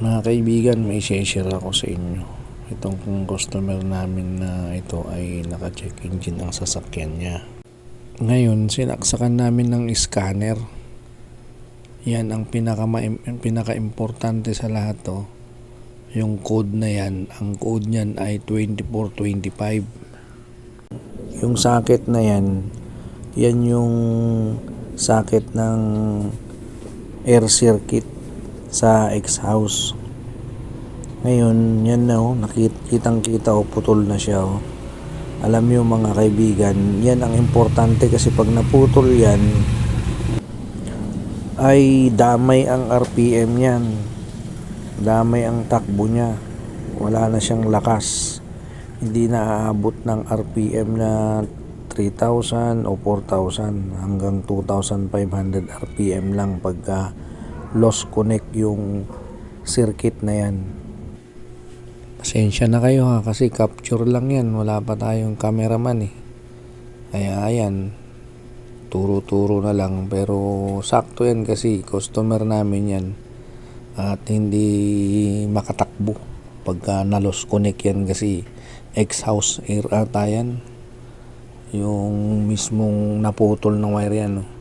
Mga kaibigan, may share ako sa inyo. Itong kung customer namin na ito ay naka-check engine ang sasakyan niya. Ngayon, sinaksakan namin ng scanner. Yan ang pinaka pinaka-importante sa lahat to. Yung code na yan, ang code niyan ay 2425. Yung socket na yan, yan yung socket ng air circuit sa ex-house. Ngayon, yan na oh, nakitang kita oh, putol na siya oh. Alam niyo mga kaibigan, yan ang importante kasi pag naputol yan, ay damay ang RPM yan. Damay ang takbo niya. Wala na siyang lakas. Hindi na aabot ng RPM na 3,000 o 4,000 hanggang 2,500 RPM lang pagka lost connect yung circuit na yan. Pasensya na kayo ha kasi capture lang yan. Wala pa tayong cameraman eh. Kaya ayan, turo-turo na lang pero sakto yan kasi customer namin yan at hindi makatakbo pagka nalos connect yan kasi ex-house air ata yan yung mismong naputol ng wire yan no?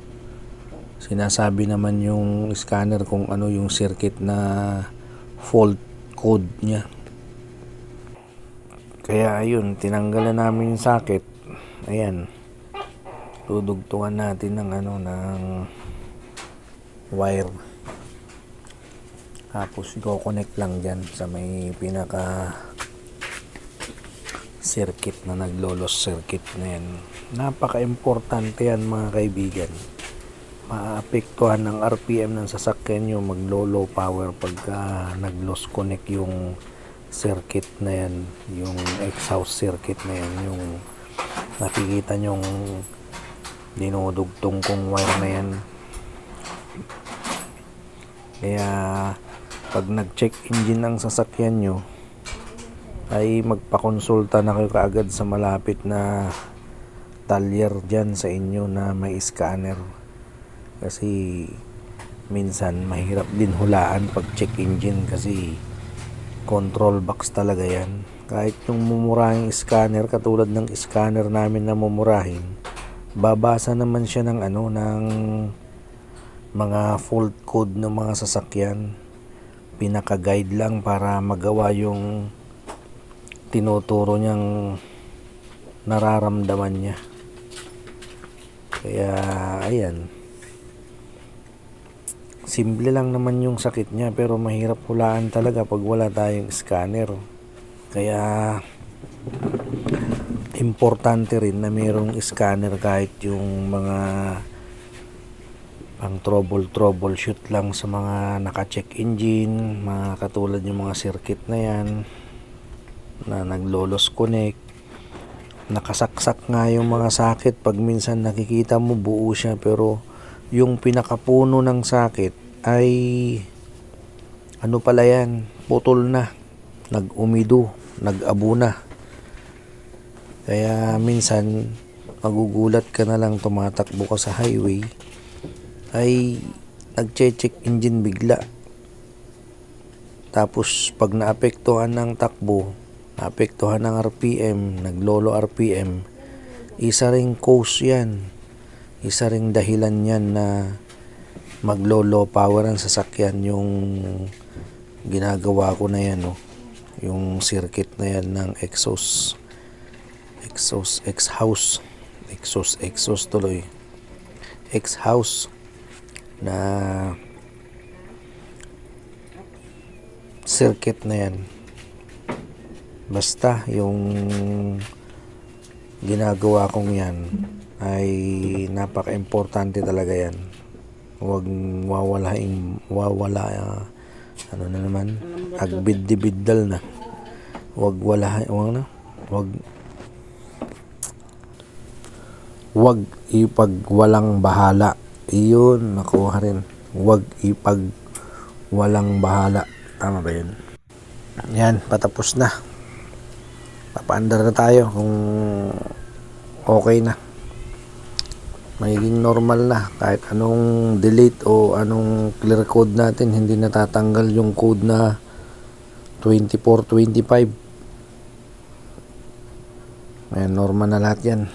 Sinasabi naman yung scanner kung ano yung circuit na fault code niya. Kaya ayun tinanggalan namin yung socket. Ayan. Dudugtungan natin ng ano ng wire. Tapos i-connect lang dyan sa may pinaka circuit na naglolos circuit na yan. Napaka-importante yan mga kaibigan maapektuhan ng RPM ng sasakyan nyo mag low power pagka nag-loss connect yung circuit na yan yung exhaust circuit na yan yung nakikita nyong dinudugtong kong wire na yan. Kaya pag nag-check engine ang sasakyan nyo ay magpakonsulta na kayo kaagad sa malapit na talyer dyan sa inyo na may scanner kasi minsan mahirap din hulaan pag check engine kasi control box talaga yan. Kahit yung mumurahing scanner katulad ng scanner namin na mumurahin babasa naman siya ng ano ng mga fault code ng mga sasakyan. Pinaka guide lang para magawa yung tinuturo niyang nararamdaman niya. Kaya ayan simple lang naman yung sakit niya pero mahirap hulaan talaga pag wala tayong scanner. Kaya importante rin na mayroong scanner kahit yung mga pang trouble troubleshoot lang sa mga naka-check engine mga katulad yung mga circuit na yan na naglolos connect nakasaksak nga yung mga sakit pag minsan nakikita mo buo siya pero yung pinakapuno ng sakit ay ano pala yan putol na nag-umido nag-abo na. Kaya minsan magugulat ka na lang tumatakbo ka sa highway ay nagche-check engine bigla. Tapos pag naapektuhan ng takbo naapektuhan ng RPM naglolo RPM isa ring cause yan isa ring dahilan yan na maglo-low power ang sasakyan yung ginagawa ko na yan no? yung circuit na yan ng exhaust exhaust ex-house exhaust exhaust tuloy. Ex-house na circuit na yan. Basta yung ginagawa kong yan ay napaka-importante talaga yan. Huwag wawalain, wawala, uh, ano na naman, agbid-dibiddal na. Huwag wala, huwag na, huwag, huwag ipag walang bahala. Iyon, nakuha rin. Huwag ipag walang bahala. Tama ba yun? Yan, patapos na. Papaandar na tayo kung okay na magiging normal na kahit anong delete o anong clear code natin hindi natatanggal yung code na 24, 25. Ayan, normal na lahat yan.